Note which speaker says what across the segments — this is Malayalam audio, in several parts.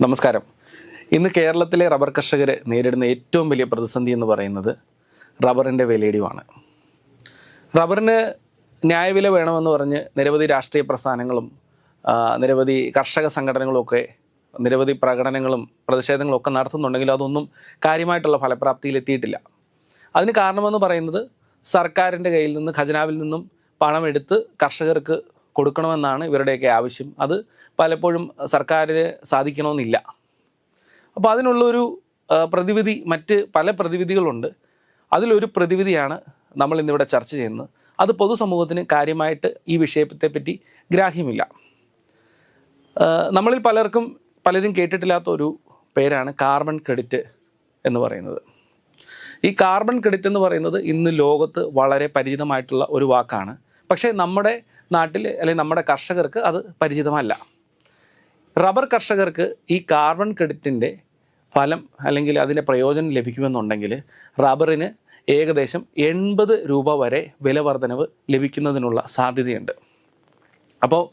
Speaker 1: നമസ്കാരം. ഇന്ന് കേരളത്തിലെ റബ്ബർ കർഷകർ നേരിടുന്ന ഏറ്റവും വലിയ പ്രതിസന്ധി എന്ന് പറയുന്നത് റബ്ബറിന്റെ വിലയിടിവാണ്. റബ്ബറിന് ന്യായവില വേണമെന്ന് പറഞ്ഞ് നിരവധി രാഷ്ട്രീയ പ്രസ്ഥാനങ്ങളും നിരവധി കർഷക സംഘടനകളും ഒക്കെ നിരവധി പ്രകടനങ്ങളും പ്രതിഷേധങ്ങളും ഒക്കെ നടത്തുന്നുണ്ടെങ്കിലും അതൊന്നും കാര്യമായിട്ടുള്ള ഫലപ്രാപ്തിയിൽ എത്തിയിട്ടില്ല അതിന് കാരണമെന്ന് പറയുന്നത് സർക്കാരിന്റെ കയ്യിൽ നിന്ന് ഖജനാവിൽ നിന്നും പണമെടുത്ത് കർഷകർക്ക് കൊടുക്കണമെന്നാണ് ഇവരുടെയൊക്കെ ആവശ്യം. അത് പലപ്പോഴും സർക്കാരിന് സാധിക്കണമെന്നില്ല. അപ്പോൾ അതിനുള്ളൊരു പ്രതിവിധി മറ്റ് പല പ്രതിവിധികളുണ്ട്. അതിലൊരു പ്രതിവിധിയാണ് നമ്മൾ ഇന്നിവിടെ ചർച്ച ചെയ്യുന്നത്. അത് പൊതുസമൂഹത്തിന് കാര്യമായിട്ട് ഈ വിഷയത്തെപ്പറ്റി ഗ്രാഹ്യമില്ല. നമ്മളിൽ പലർക്കും പലരും കേട്ടിട്ടില്ലാത്ത ഒരു പേരാണ് കാർബൺ ക്രെഡിറ്റ് എന്ന് പറയുന്നത്. ഈ കാർബൺ ക്രെഡിറ്റ് എന്ന് പറയുന്നത് ഇന്ന് ലോകത്ത് വളരെ പരിചിതമായിട്ടുള്ള ഒരു വാക്കാണ്. പക്ഷേ നമ്മുടെ നാട്ടിൽ അല്ലെങ്കിൽ നമ്മുടെ കർഷകർക്ക് അത് പരിചിതമല്ല. റബ്ബർ കർഷകർക്ക് ഈ കാർബൺ ക്രെഡിറ്റിന്റെ ഫലം അല്ലെങ്കിൽ അതിന്റെ പ്രയോജനം ലഭിക്കുമെന്നുണ്ടെങ്കിൽ റബ്ബറിന് ഏകദേശം എൺപത് രൂപ വരെ വില വർധനവ് ലഭിക്കുന്നതിനുള്ള സാധ്യതയുണ്ട്. അപ്പോൾ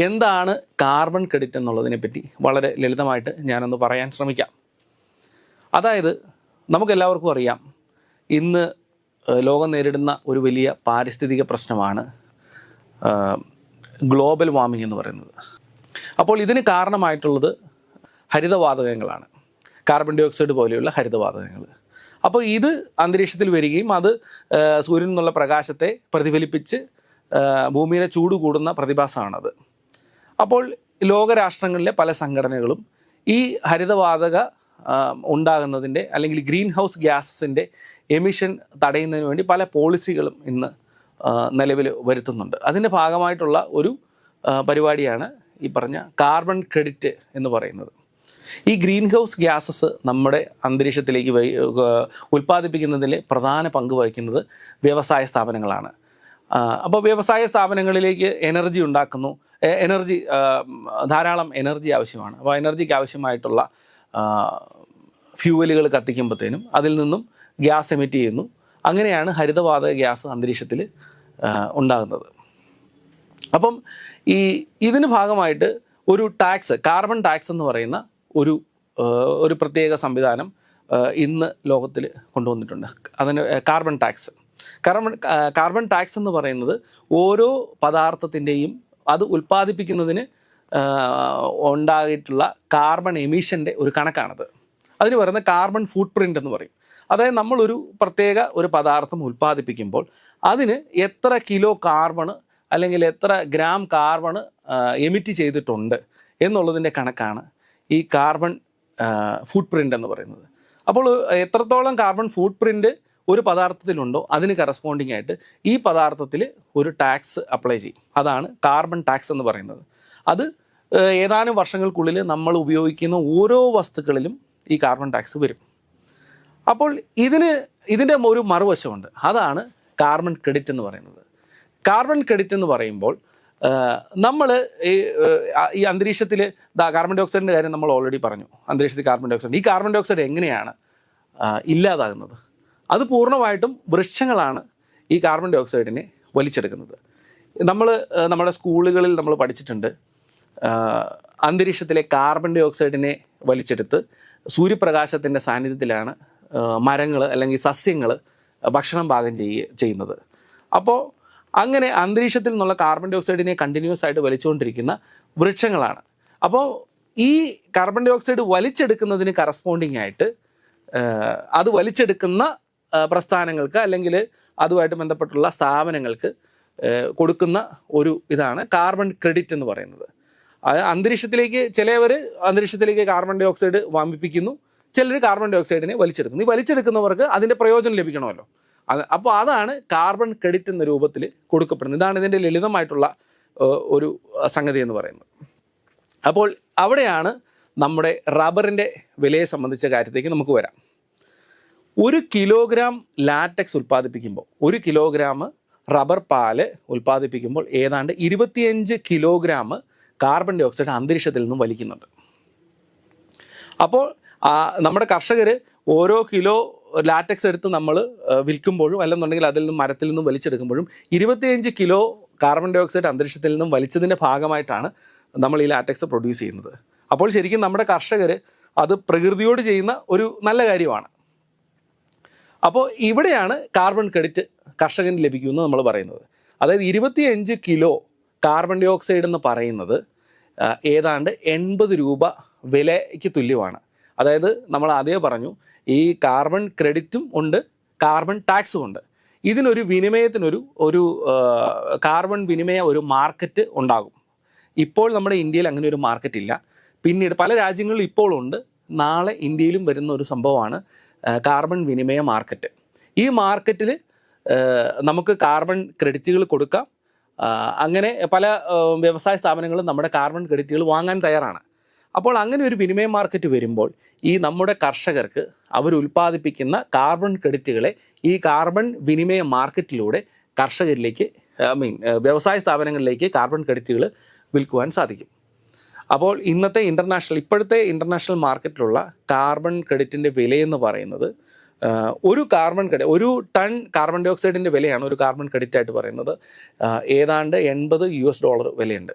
Speaker 1: എന്താണ് കാർബൺ ക്രെഡിറ്റ് എന്നുള്ളതിനെ പറ്റി വളരെ ലളിതമായിട്ട് ഞാനൊന്ന് പറയാൻ ശ്രമിക്കാം. അതായത് നമുക്കെല്ലാവർക്കും അറിയാം ഇന്ന് ലോകം നേരിടുന്ന ഒരു വലിയ പാരിസ്ഥിതിക പ്രശ്നമാണ് ഗ്ലോബൽ വാർമിംഗ് എന്ന് പറയുന്നത്. അപ്പോൾ ഇതിന് കാരണമായിട്ടുള്ളത് ഹരിതവാതകങ്ങളാണ്. കാർബൺ ഡൈ ഓക്സൈഡ് പോലെയുള്ള ഹരിതവാതകങ്ങൾ. അപ്പോൾ ഇത് അന്തരീക്ഷത്തിൽ വരികയും അത് സൂര്യനിൽ നിന്നുള്ള പ്രകാശത്തെ പ്രതിഫലിപ്പിച്ച് ഭൂമിയിലെ ചൂട് കൂടുന്ന പ്രതിഭാസമാണത്. അപ്പോൾ ലോകരാഷ്ട്രങ്ങളിലെ പല സംഘടനകളും ഈ ഹരിതവാതക ഉണ്ടാകുന്നതിന്റെ അല്ലെങ്കിൽ ഗ്രീൻ ഹൗസ് ഗ്യാസസിന്റെ എമിഷൻ തടയുന്നതിന് വേണ്ടി പല പോളിസികളും ഇന്ന് നിലവിൽ വരുത്തുന്നുണ്ട്. അതിന്റെ ഭാഗമായിട്ടുള്ള ഒരു പരിപാടിയാണ് ഈ പറഞ്ഞ കാർബൺ ക്രെഡിറ്റ് എന്ന് പറയുന്നത്. ഈ ഗ്രീൻ ഹൗസ് ഗ്യാസസ് നമ്മുടെ അന്തരീക്ഷത്തിലേക്ക് ഉൽപ്പാദിപ്പിക്കുന്നതിൽ പ്രധാന പങ്ക് വഹിക്കുന്നത് വ്യവസായ സ്ഥാപനങ്ങളാണ്. അപ്പോൾ വ്യവസായ സ്ഥാപനങ്ങളിലേക്ക് എനർജി ഉണ്ടാക്കുന്നു. എനർജി ധാരാളം എനർജി ആവശ്യമാണ്. അപ്പോൾ എനർജിക്ക് ആവശ്യമായിട്ടുള്ള ഫ്യൂവലുകൾ കത്തിക്കുമ്പോഴത്തേനും അതിൽ നിന്നും ഗ്യാസ് എമിറ്റ് ചെയ്യുന്നു. അങ്ങനെയാണ് ഹരിതവാതക ഗ്യാസ് അന്തരീക്ഷത്തിൽ ഉണ്ടാകുന്നത്. അപ്പം ഈ ഇതിന് ഭാഗമായിട്ട് ഒരു ടാക്സ് കാർബൺ ടാക്സ് എന്ന് പറയുന്ന ഒരു ഒരു പ്രത്യേക സംവിധാനം ഇന്ന് ലോകത്തിൽ കൊണ്ടുവന്നിട്ടുണ്ട്. അതിന് carbon tax. Carbon carbon tax എന്ന് പറയുന്നത് ഓരോ പദാർത്ഥത്തിന്റെയും അത് ഉൽപ്പാദിപ്പിക്കുന്നതിന് ഉണ്ടായിട്ടുള്ള കാർബൺ എമിഷന്റെ ഒരു കണക്കാണത്. അതിന് പറയുന്നത് കാർബൺ ഫുട് പ്രിന്റ് എന്ന് പറയും. അതായത് നമ്മളൊരു പ്രത്യേക ഒരു പദാർത്ഥം ഉൽപ്പാദിപ്പിക്കുമ്പോൾ അതിന് എത്ര കിലോ കാർബൺ അല്ലെങ്കിൽ എത്ര ഗ്രാം കാർബൺ എമിറ്റ് ചെയ്തിട്ടുണ്ട് എന്നുള്ളതിന്റെ കണക്കാണ് ഈ കാർബൺ ഫുട് പ്രിന്റ് എന്ന് പറയുന്നത്. അപ്പോൾ എത്രത്തോളം കാർബൺ ഫുട് പ്രിന്റ് ഒരു പദാർത്ഥത്തിലുണ്ടോ അതിന് കറസ്പോണ്ടിങ് ആയിട്ട് ഈ പദാർത്ഥത്തിൽ ഒരു ടാക്സ് അപ്ലൈ ചെയ്യും. അതാണ് കാർബൺ ടാക്സ് എന്ന് പറയുന്നത്. അത് ഏതാനും വർഷങ്ങൾക്കുള്ളിൽ നമ്മൾ ഉപയോഗിക്കുന്ന ഓരോ വസ്തുക്കളിലും ഈ കാർബൺ ടാക്സ് വരും. അപ്പോൾ ഇതിന് ഇതിന്റെ ഒരു മറുവശമുണ്ട്. അതാണ് കാർബൺ ക്രെഡിറ്റ് എന്ന് പറയുന്നത്. കാർബൺ ക്രെഡിറ്റ് എന്ന് പറയുമ്പോൾ നമ്മൾ ഈ ഈ അന്തരീക്ഷത്തിൽ കാർബൺ ഡൈ ഓക്സൈഡിന്റെ കാര്യം നമ്മൾ ഓൾറെഡി പറഞ്ഞു. അന്തരീക്ഷത്തിൽ കാർബൺ ഡൈ ഓക്സൈഡ് ഈ കാർബൺ ഡൈ ഓക്സൈഡ് എങ്ങനെയാണ് ഇല്ലാതാകുന്നത്? അത് പൂർണമായിട്ടും വൃക്ഷങ്ങളാണ് ഈ കാർബൺ ഡൈ ഓക്സൈഡിനെ വലിച്ചെടുക്കുന്നത് നമ്മൾ നമ്മുടെ സ്കൂളുകളിൽ നമ്മൾ പഠിച്ചിട്ടുണ്ട് അന്തരീക്ഷത്തിലെ കാർബൺ ഡൈ ഓക്സൈഡിനെ വലിച്ചെടുത്ത് സൂര്യപ്രകാശത്തിന്റെ സാന്നിധ്യത്തിലാണ് മരങ്ങൾ അല്ലെങ്കിൽ സസ്യങ്ങൾ ഭക്ഷണം പാകം ചെയ്യ ചെയ്യുന്നത്. അപ്പോൾ അങ്ങനെ അന്തരീക്ഷത്തിൽ നിന്നുള്ള കാർബൺ ഡൈ ഓക്സൈഡിനെ കണ്ടിന്യൂസ് ആയിട്ട് വലിച്ചുകൊണ്ടിരിക്കുന്ന വൃക്ഷങ്ങളാണ്. അപ്പോൾ ഈ കാർബൺ ഡൈ ഓക്സൈഡ് വലിച്ചെടുക്കുന്നതിന് കറസ്പോണ്ടിങ് ആയിട്ട് അത് വലിച്ചെടുക്കുന്ന പ്രസ്ഥാനങ്ങൾക്ക് അല്ലെങ്കിൽ അതുമായിട്ട് ബന്ധപ്പെട്ടുള്ള സ്ഥാപനങ്ങൾക്ക് കൊടുക്കുന്ന ഒരു ഇതാണ് കാർബൺ ക്രെഡിറ്റ് എന്ന് പറയുന്നത്. അന്തരീക്ഷത്തിലേക്ക് ചിലവർ അന്തരീക്ഷത്തിലേക്ക് കാർബൺ ഡൈ ഓക്സൈഡ് വമിപ്പിക്കുന്നു. ചിലർ കാർബൺ ഡൈ ഓക്സൈഡിനെ വലിച്ചെടുക്കുന്നു. ഈ വലിച്ചെടുക്കുന്നവർക്ക് അതിന്റെ പ്രയോജനം ലഭിക്കണമല്ലോ. അത് അപ്പോൾ അതാണ് കാർബൺ ക്രെഡിറ്റ് എന്ന രൂപത്തിൽ കൊടുക്കപ്പെടുന്നത്. ഇതാണ് ഇതിന്റെ ലളിതമായിട്ടുള്ള ഒരു സംഗതി എന്ന് പറയുന്നത്. അപ്പോൾ അവിടെയാണ് നമ്മുടെ റബ്ബറിന്റെ വിലയെ സംബന്ധിച്ച കാര്യത്തേക്ക് നമുക്ക് വരാം. ഒരു കിലോഗ്രാം ലാറ്റക്സ് ഉൽപ്പാദിപ്പിക്കുമ്പോൾ ഒരു കിലോഗ്രാം റബ്ബർ പാൽ ഉൽപ്പാദിപ്പിക്കുമ്പോൾ ഏതാണ്ട് ഇരുപത്തിയഞ്ച് കിലോഗ്രാം കാർബൺ ഡൈ ഓക്സൈഡ് അന്തരീക്ഷത്തിൽ നിന്നും വലിക്കുന്നുണ്ട്. അപ്പോൾ ആ, നമ്മുടെ കർഷകർ ഓരോ കിലോ ലാറ്റക്സ് എടുത്ത് നമ്മൾ വിൽക്കുമ്പോഴും അല്ലെന്നുണ്ടെങ്കിൽ അതിൽ നിന്നും മരത്തിൽ നിന്നും വലിച്ചെടുക്കുമ്പോഴും ഇരുപത്തിയഞ്ച് കിലോ കാർബൺ ഡൈ ഓക്സൈഡ് അന്തരീക്ഷത്തിൽ നിന്നും വലിച്ചതിന്റെ ഭാഗമായിട്ടാണ് നമ്മൾ ഈ ലാറ്റക്സ് പ്രൊഡ്യൂസ് ചെയ്യുന്നത്. അപ്പോൾ ശരിക്കും നമ്മുടെ കർഷകർ അത് പ്രകൃതിയോട് ചെയ്യുന്ന ഒരു നല്ല കാര്യമാണ്. അപ്പോൾ ഇവിടെയാണ് കാർബൺ ക്രെഡിറ്റ് കർഷകന് ലഭിക്കുമെന്ന് നമ്മൾ പറയുന്നത്. അതായത് ഇരുപത്തിയഞ്ച് കിലോ കാർബൺ ഡൈ ഓക്സൈഡ് എന്ന് പറയുന്നത് ഏതാണ്ട് എൺപത് രൂപ വിലയ്ക്ക് തുല്യമാണ്. അതായത് നമ്മൾ ആദ്യമേ പറഞ്ഞു ഈ കാർബൺ ക്രെഡിറ്റും ഉണ്ട് കാർബൺ ടാക്സും ഉണ്ട്. ഇതിനൊരു വിനിമയത്തിനൊരു ഒരു കാർബൺ വിനിമയ ഒരു മാർക്കറ്റ് ഉണ്ടാകും. ഇപ്പോൾ നമ്മുടെ ഇന്ത്യയിൽ അങ്ങനെ ഒരു മാർക്കറ്റ് ഇല്ല. പിന്നീട് പല രാജ്യങ്ങളിലും ഇപ്പോഴുണ്ട് നാളെ ഇന്ത്യയിലും വരുന്ന ഒരു സംഭവമാണ് കാർബൺ വിനിമയ മാർക്കറ്റ് ഈ മാർക്കറ്റിൽ നമുക്ക് കാർബൺ ക്രെഡിറ്റുകൾ കൊടുക്കാം. അങ്ങനെ പല വ്യവസായ സ്ഥാപനങ്ങളും നമ്മുടെ കാർബൺ ക്രെഡിറ്റുകൾ വാങ്ങാൻ തയ്യാറാണ്. അപ്പോൾ അങ്ങനെ ഒരു വിനിമയ മാർക്കറ്റ് വരുമ്പോൾ ഈ നമ്മുടെ കർഷകർക്ക് അവർ ഉൽപ്പാദിപ്പിക്കുന്ന കാർബൺ ക്രെഡിറ്റുകളെ ഈ കാർബൺ വിനിമയ മാർക്കറ്റിലൂടെ കർഷകരിലേക്ക് ഐ മീൻ വ്യവസായ സ്ഥാപനങ്ങളിലേക്ക് കാർബൺ ക്രെഡിറ്റുകൾ വിൽക്കുവാൻ സാധിക്കും. അപ്പോൾ ഇന്നത്തെ ഇന്റർനാഷണൽ ഇപ്പോഴത്തെ ഇന്റർനാഷണൽ മാർക്കറ്റിലുള്ള കാർബൺ ക്രെഡിറ്റിന്റെ വിലയെന്ന് പറയുന്നത് ഒരു കാർബൺ ക്രെഡിറ്റ് ഒരു ടൺ കാർബൺ ഡയോക്സൈഡിന്റെ വിലയാണ് ഒരു കാർബൺ ക്രെഡിറ്റ് ആയിട്ട് പറയുന്നത്. ഏതാണ്ട് എൺപത് യു എസ് ഡോളർ വിലയുണ്ട്.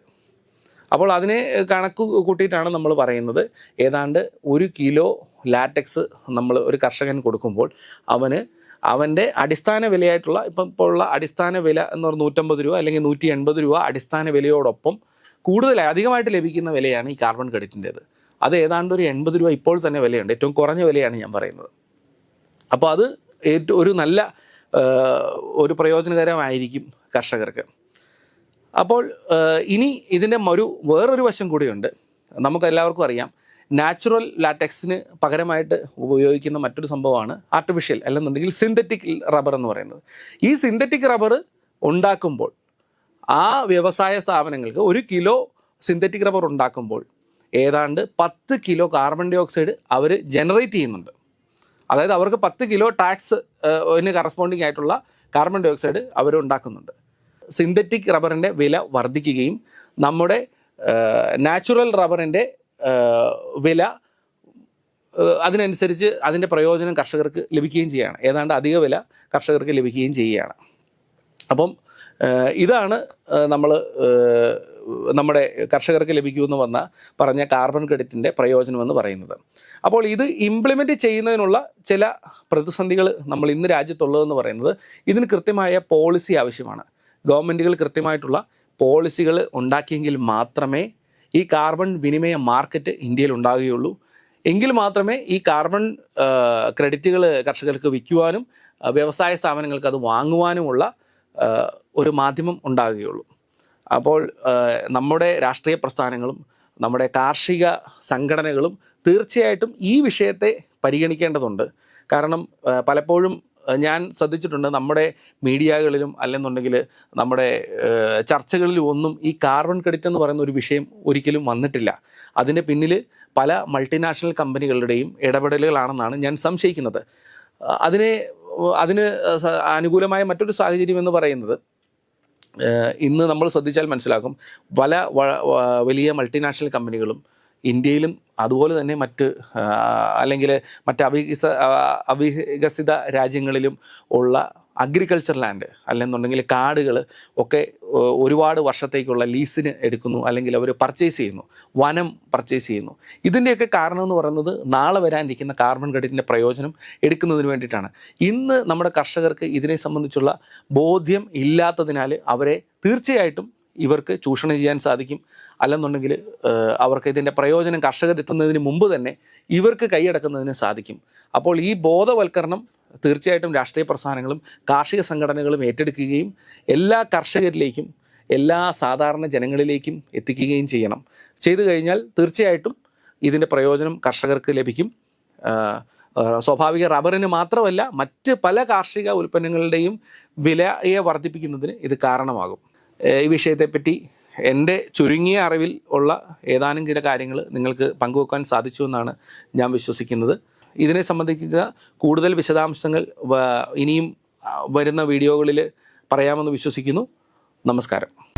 Speaker 1: അപ്പോൾ അതിനെ കണക്ക് കൂട്ടിയിട്ടാണ് നമ്മൾ പറയുന്നത്. ഏതാണ്ട് ഒരു കിലോ ലാറ്റക്സ് നമ്മൾ ഒരു കർഷകൻ കൊടുക്കുമ്പോൾ അവന് അവന്റെ അടിസ്ഥാന വിലയായിട്ടുള്ള ഇപ്പം ഇപ്പോൾ ഉള്ള അടിസ്ഥാന വില എന്ന് പറഞ്ഞാൽ നൂറ്റമ്പത് രൂപ അല്ലെങ്കിൽ നൂറ്റി എൺപത് രൂപ അടിസ്ഥാന വിലയോടൊപ്പം കൂടുതലായി അധികമായിട്ട് ലഭിക്കുന്ന വിലയാണ് ഈ കാർബൺ ക്രെഡിറ്റിന്റേത്. അത് ഏതാണ്ട് ഒരു എൺപത് രൂപ ഇപ്പോൾ തന്നെ വിലയുണ്ട്. ഏറ്റവും കുറഞ്ഞ വിലയാണ് ഞാൻ പറയുന്നത്. അപ്പോൾ അത് ഏറ്റവും ഒരു നല്ല ഒരു പ്രയോജനകരമായിരിക്കും കർഷകർക്ക്. അപ്പോൾ ഇനി ഇതിന്റെ ഒരു വേറൊരു വശം കൂടിയുണ്ട്. നമുക്കെല്ലാവർക്കും അറിയാം നാച്ചുറൽ ലാറ്റക്സിന് പകരമായിട്ട് ഉപയോഗിക്കുന്ന മറ്റൊരു സംഭവമാണ് ആർട്ടിഫിഷ്യൽ അല്ലെന്നുണ്ടെങ്കിൽ സിന്തറ്റിക് റബ്ബർ എന്ന് പറയുന്നത്. ഈ സിന്തറ്റിക് റബ്ബർ ഉണ്ടാക്കുമ്പോൾ ആ വ്യവസായ സ്ഥാപനങ്ങൾക്ക് ഒരു കിലോ സിന്തറ്റിക് റബ്ബർ ഉണ്ടാക്കുമ്പോൾ ഏതാണ്ട് പത്ത് കിലോ കാർബൺ ഡൈ ഓക്സൈഡ് അവർ ജനറേറ്റ് ചെയ്യുന്നുണ്ട്. അതായത് അവർക്ക് പത്ത് കിലോ ടാക്സ് കറസ്പോണ്ടിങ് ആയിട്ടുള്ള കാർബൺ ഡൈ ഓക്സൈഡ് അവർ ഉണ്ടാക്കുന്നുണ്ട്. സിന്തറ്റിക് റബ്ബറിന്റെ വില വർദ്ധിക്കുകയും നമ്മുടെ നാച്ചുറൽ റബ്ബറിന്റെ വില അതിനനുസരിച്ച് അതിന്റെ പ്രയോജനം കർഷകർക്ക് ലഭിക്കുകയും ചെയ്യുകയാണ് ഏതാണ്ട് അധിക വില കർഷകർക്ക് ലഭിക്കുകയും ചെയ്യുകയാണ്. അപ്പം ഇതാണ് നമ്മൾ നമ്മുടെ കർഷകർക്ക് ലഭിക്കുമെന്ന് വന്ന പറഞ്ഞ കാർബൺ ക്രെഡിറ്റിന്റെ പ്രയോജനമെന്ന് പറയുന്നത്. അപ്പോൾ ഇത് ഇംപ്ലിമെന്റ് ചെയ്യുന്നതിനുള്ള ചില പ്രതിസന്ധികൾ നമ്മൾ ഇന്ന് രാജ്യത്തുള്ളതെന്ന് പറയുന്നത് ഇതിന് കൃത്യമായ പോളിസി ആവശ്യമാണ്. ഗവൺമെന്റുകൾ കൃത്യമായിട്ടുള്ള പോളിസികൾ ഉണ്ടാക്കിയെങ്കിൽ മാത്രമേ ഈ കാർബൺ വിനിമയ മാർക്കറ്റ് ഇന്ത്യയിൽ ഉണ്ടാകുകയുള്ളൂ. എങ്കിൽ മാത്രമേ ഈ കാർബൺ ക്രെഡിറ്റുകൾ കർഷകർക്ക് വിൽക്കുവാനും വ്യവസായ സ്ഥാപനങ്ങൾക്ക് അത് വാങ്ങുവാനുമുള്ള ഒരു മാധ്യമം ഉണ്ടാകുകയുള്ളൂ. അപ്പോൾ നമ്മുടെ രാഷ്ട്രീയ പ്രസ്ഥാനങ്ങളും നമ്മുടെ കാർഷിക സംഘടനകളും തീർച്ചയായിട്ടും ഈ വിഷയത്തെ പരിഗണിക്കേണ്ടതുണ്ട്. കാരണം പലപ്പോഴും ഞാൻ ശ്രദ്ധിച്ചിട്ടുണ്ട് നമ്മുടെ മീഡിയകളിലും അല്ലെന്നുണ്ടെങ്കിൽ നമ്മുടെ ചർച്ചകളിലും ഒന്നും ഈ കാർബൺ ക്രെഡിറ്റ് എന്ന് പറയുന്ന ഒരു വിഷയം ഒരിക്കലും വന്നിട്ടില്ല. അതിന്റെ പിന്നിൽ പല മൾട്ടിനാഷണൽ കമ്പനികളുടെയും ഇടപെടലുകളാണെന്നാണ് ഞാൻ സംശയിക്കുന്നത്. അതിനെ അതിന് അനുകൂലമായ മറ്റൊരു സാഹചര്യം എന്ന് പറയുന്നത് ഇന്ന് നമ്മൾ ശ്രദ്ധിച്ചാൽ മനസ്സിലാക്കും പല വലിയ മൾട്ടിനാഷണൽ കമ്പനികളും ഇന്ത്യയിലും അതുപോലെ തന്നെ മറ്റ് അല്ലെങ്കിൽ മറ്റ് അവികസ അവികസിത രാജ്യങ്ങളിലും ഉള്ള അഗ്രികൾച്ചർ ലാൻഡ് അല്ലെന്നുണ്ടെങ്കിൽ കാടുകൾ ഒക്കെ ഒരുപാട് വർഷത്തേക്കുള്ള ലീസിന് എടുക്കുന്നു അല്ലെങ്കിൽ അവർ പർച്ചേസ് ചെയ്യുന്നു വനം പർച്ചേസ് ചെയ്യുന്നു. ഇതിന്റെയൊക്കെ കാരണം എന്ന് പറയുന്നത് നാളെ വരാനിരിക്കുന്ന കാർബൺ ക്രെഡിറ്റിന്റെ പ്രയോജനം എടുക്കുന്നതിന് വേണ്ടിയിട്ടാണ്. ഇന്ന് നമ്മുടെ കർഷകർക്ക് ഇതിനെ സംബന്ധിച്ചുള്ള ബോധ്യം ഇല്ലാത്തതിനാൽ അവരെ തീർച്ചയായിട്ടും ഇവർക്ക് ചൂഷണം ചെയ്യാൻ സാധിക്കും. അല്ലെന്നുണ്ടെങ്കിൽ അവർക്ക് ഇതിന്റെ പ്രയോജനം കർഷകർ എത്തുന്നതിന് മുമ്പ് തന്നെ ഇവർക്ക് കൈയടക്കുന്നതിന് സാധിക്കും. അപ്പോൾ ഈ ബോധവൽക്കരണം തീർച്ചയായിട്ടും രാഷ്ട്രീയ പ്രസ്ഥാനങ്ങളും കാർഷിക സംഘടനകളും ഏറ്റെടുക്കുകയും എല്ലാ കർഷകരിലേക്കും എല്ലാ സാധാരണ ജനങ്ങളിലേക്കും എത്തിക്കുകയും ചെയ്യണം. ചെയ്തു കഴിഞ്ഞാൽ തീർച്ചയായിട്ടും ഇതിന്റെ പ്രയോജനം കർഷകർക്ക് ലഭിക്കും. സ്വാഭാവിക റബ്ബറിന് മാത്രമല്ല മറ്റ് പല കാർഷിക ഉൽപ്പന്നങ്ങളുടെയും വിലയെ വർദ്ധിപ്പിക്കുന്നതിന് ഇത് കാരണമാകും. ഈ വിഷയത്തെപ്പറ്റി എന്റെ ചുരുങ്ങിയ അറിവിൽ ഉള്ള ഏതാനും ചില കാര്യങ്ങൾ നിങ്ങൾക്ക് പങ്കുവെക്കാൻ സാധിച്ചു എന്നാണ് ഞാൻ വിശ്വസിക്കുന്നത്. ഇതിനെ സംബന്ധിക്കുന്ന കൂടുതൽ വിശദാംശങ്ങൾ ഇനിയും വരുന്ന വീഡിയോകളിൽ പറയാമെന്ന് വിശ്വസിക്കുന്നു. നമസ്കാരം.